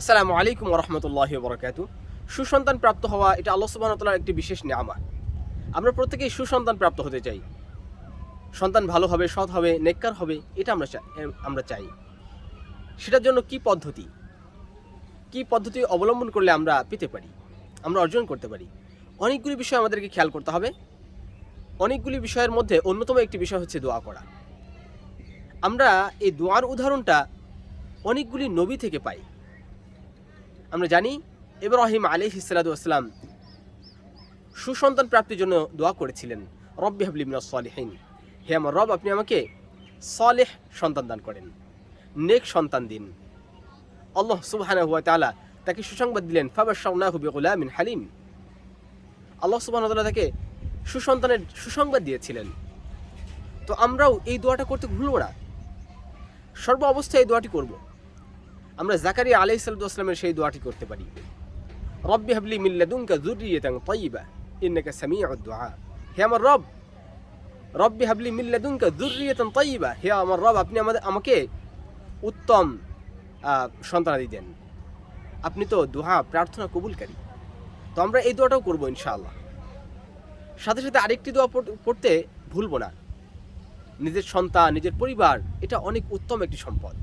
আসসালামু আলাইকুম রহমতুল্লাহ বরকাতু সুসন্তান প্রাপ্ত হওয়া এটা আল্লাহ সুবাহতালার একটি বিশেষ নিয়ামা আমরা প্রত্যেকেই সুসন্তান প্রাপ্ত হতে চাই। সন্তান ভালো হবে, সৎ হবে, নেককার হবে, এটা আমরা আমরা চাই। সেটার জন্য কি পদ্ধতি? কি পদ্ধতি অবলম্বন করলে আমরা পেতে পারি? আমরা অর্জন করতে পারি? অনেকগুলি বিষয় আমাদেরকে খেয়াল করতে হবে। অনেকগুলি বিষয়ের মধ্যে অন্যতম একটি বিষয় হচ্ছে দোয়া করা। আমরা এই দোয়ার উদাহরণটা অনেকগুলি নবী থেকে পাই। আমরা জানি ইব্রাহিম আলী হিসালাতাম সুসন্তান প্রাপ্তির জন্য দোয়া করেছিলেন। রব্বি হাবলিমিনা সলিহীন। হে আমার রব, আপনি আমাকে সলেহ সন্তান দান করেন। নেক সন্তান দিন। আল্লাহ সুবাহানা হুয়া তালা তাকে সুসংবাদ দিলেন ফাবার শাউনা হুবি গুলামিন হালিম আল্লাহ সুবাহ তাকে সুসন্তানের সুসংবাদ দিয়েছিলেন। তো আমরাও এই দোয়াটা করতে ভুলবো না। সর্ব অবস্থায় এই দোয়াটি করব। আমরা জাকারিয়া আলাই সাল্লামের সেই দোয়াটি করতে পারি। রব্বি হাবলি মিল্লাদুনকা যুররিয়াতান তাইয়্যিবা ইন্নাকা সামিউদ দুআ। হে আমার রব, রব্বি হাবলি মিল্লাদুনকা যুররিয়াতান তাইয়্যিবা হে আমার রব, আপনি আমাদের, আমাকে উত্তম সন্তানাদি দেন। আপনি তো দোহা প্রার্থনা কবুলকারী। তো আমরা এই দোয়াটাও করব ইনশাআল্লাহ। সাথে সাথে আরেকটি দোয়া পড়- পড়তে ভুলবো না। নিজের সন্তান, নিজের পরিবার, এটা অনেক উত্তম একটি সম্পদ।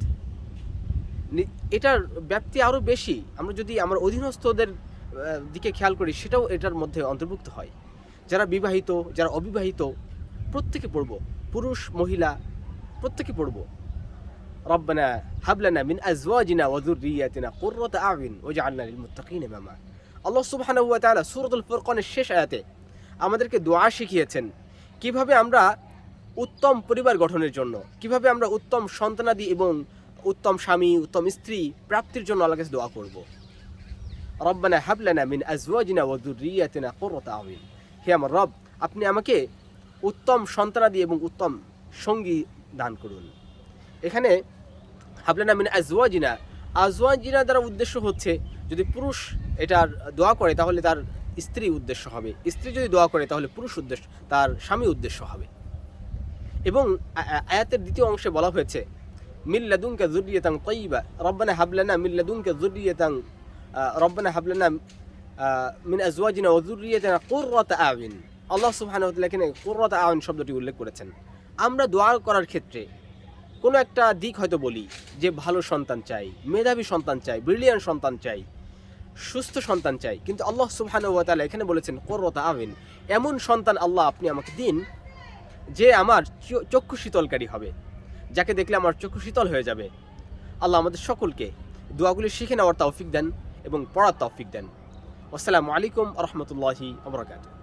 এটার ব্যাপ্তি আরও বেশি। আমরা যদি আমার অধীনস্থদের দিকে খেয়াল করি, সেটাও এটার মধ্যে অন্তর্ভুক্ত হয়। যারা বিবাহিত, যারা অবিবাহিত, প্রত্যেকে পড়ব। পুরুষ, মহিলা, প্রত্যেকে পড়ব। রব্বানা হাবলানা মিন আজওয়াজিনা ওয়া যুররিয়াতিনা কুররাতা আ'য়ুন ওয়াজআলনা লিল মুত্তাকিনা ইমামা। আল্লাহ সুবহানাহু ওয়া তাআলা সূরাতুল ফুরকানের শেষ আয়াতে আমাদেরকে দোয়া শিখিয়েছেন, কীভাবে আমরা উত্তম পরিবার গঠনের জন্য, কীভাবে আমরা উত্তম সন্তানাদি এবং উত্তম স্বামী, উত্তম স্ত্রী, প্রাপ্তির জন্য আল্লাহ কাছে দোয়া করব। রব্বানা হাবলানা মিন আজওয়াজিনা ওয়া যুররিয়াতিনা কুররাতা আ'য়ুন। হে আমার রব, আপনি আমাকে উত্তম সন্তানাদি এবং উত্তম সঙ্গী দান করুন। এখানে হাবলানা মিন আজওয়াজিনা আজওয়াজিনা দ্বারা উদ্দেশ্য হচ্ছে যদি পুরুষ এটার দোয়া করে তাহলে তার স্ত্রী উদ্দেশ্য হবে। স্ত্রী যদি দোয়া করে তাহলে পুরুষ উদ্দেশ্য, তার স্বামী উদ্দেশ্য হবে। এবং আয়াতের দ্বিতীয় অংশে বলা হয়েছে মিল্লাদুনকা যুররিয়াতান তাইয়্যিবা রব্বানা হাবলানা মিল্লাদুনকা যুররিয়াতান আহ, রব্বানা হাবলানা আহ, মিন আজওয়াজিনা ওয়া যুররিয়াতিনা কুররাতা আ'য়ুন আল্লাহ সুবহানাহু ওয়া তাআলা কুররাতা আ'য়ুন শব্দটি উল্লেখ করেছেন। আমরা দোয়া করার ক্ষেত্রে কোনো একটা দিক হয়তো বলি যে ভালো সন্তান চাই মেধাবী সন্তান চাই ব্রিলিয়ান সন্তান চাই সুস্থ সন্তান চাই। কিন্তু আল্লাহ সুবহানাহু ওয়া এখানে বলেছেন কুররাতা আ'য়ুন এমন সন্তান আল্লাহ আপনি আমাকে দিন যে আমার চক্ষু শীতলকারী হবে। যাকে দেখলে আমার চক্ষু শীতল হয়ে যাবে। আল্লাহ আমাদের সকলকে দোয়াগুলি শিখে নেওয়ার তৌফিক দেন এবং পড়ার তৌফিক দেন। আসসালামু আলাইকুম রহমতুল্লাহি আবরাকাত